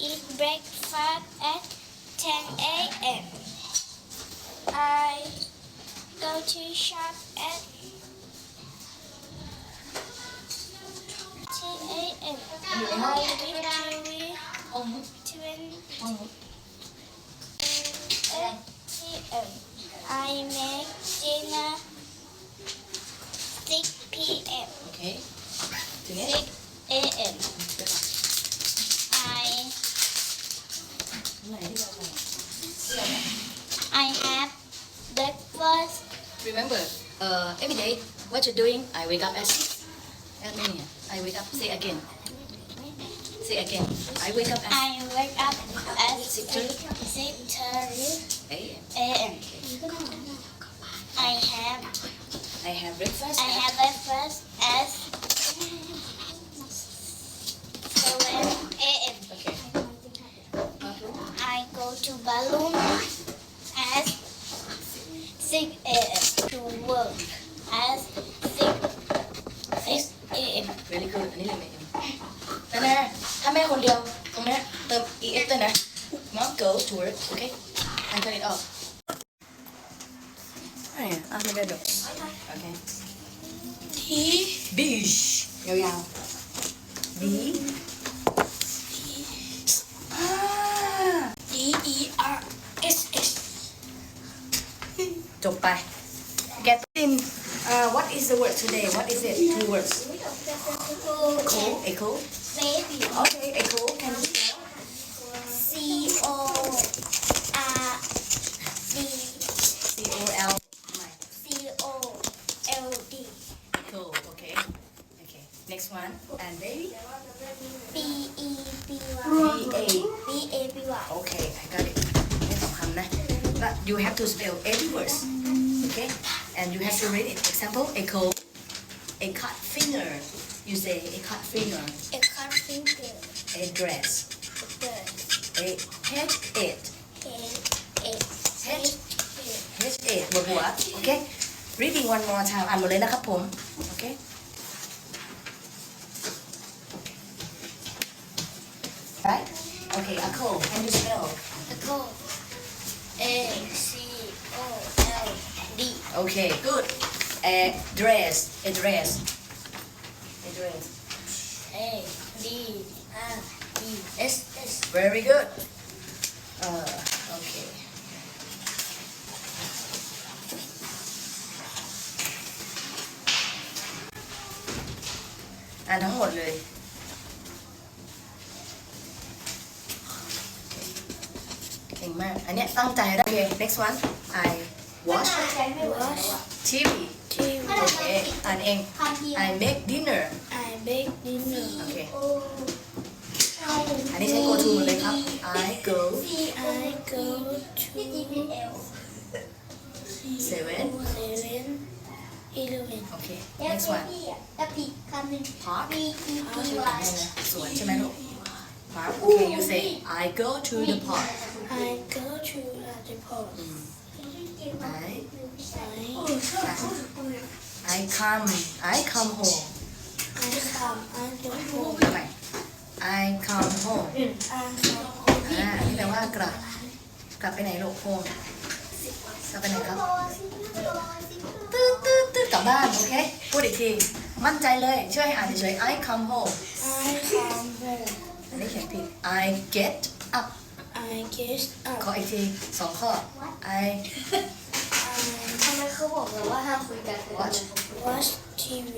eat breakfast at 10 a.m. I go to shop at 10 a.m. I read to at 20 p.m. I make dinner 6 p.m. Okay. 6 a.m. breakfast. ำ remember uh every day what you're doing I wake up at six. At many I wake up say again. Say again. I wake up at I wake up at 6 6:30 a.m. a.m. I have I have breakfast I have breakfast at 7 a.m. okay. I go to balloon 6 a.m. to work at 6 6 a.m. very good อันนี้เลยไหมเอ็มนั่นนะถ้าแม่คนเดียวตรงนี้เติม es ด้วยนะ mom go to work okay and turn it off อะไรอ่ะอ่ะไม่ได้ดอกโอเค T beach ยาวๆ B อ่า D E R S S จบไป get in uh, what is the word today what is it two words cool echo baby okay echo can you spell C O R D C O L ไม่ C O L D echo okay okay next one and baby B E B B Y A B A B Y okay I got it ไม่สำคัญนะ but you have to spell every words okay and you have to read it example echo a cut finger you say a cut finger a cut finger a dress the a head it A A H H A บนหัว โอเค reading one more time อ่านหมดเลยนะครับผม โอเค right okay a cold can you spell Echo A C O L D okay good a dress a dress a dress A D R E S S very good uh okay อ่านทั้งหมดเลย เก่งมาก อันเนี้ยตั้งใจได้โอเค next one I watch Wash TV TV โอเคอ่านเอง I make dinner I bake dinner โอเคอันนี้ใช้ go to หมดเลยครับ I go I go to seven seven eleven โอเค next one แล้วปีคำหนึ่ง park ปีอีชื่อปีอะไรนะสวนใช่ไหมลูก park โอเค you say I go to the park I go to the park อืม I I I come I come home I come I go home ทำไม I come home I come อ่านี่แปลว่ากลับ กลับไปไหนลูก home กลับไปไหนครับตืดตืดตืดกลับบ้าน โอเค พูดอีกที มั่นใจเลย ช่วยให้อ่านเฉยๆ I come home I come home อันนี้เขียนผิด I get up I get ขอ up อีกทีสองข้อ I ทำไมเขาบอกเลยว่าห้ามคุยกัน watch watch TV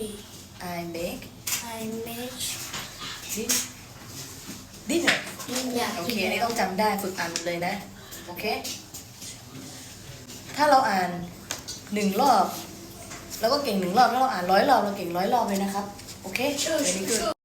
I make I make this dinner อยากโอเค อันนี้ต้องจำได้ฝึกอ่านเลยนะ โอเค ถ้าเราอ่านหนึ่งรอบ แล้วก็เก่งหนึ่งรอบแล้วเราอ่านร้อยรอบ เราเก่งร้อยรอบเลยนะครับ โอเค very good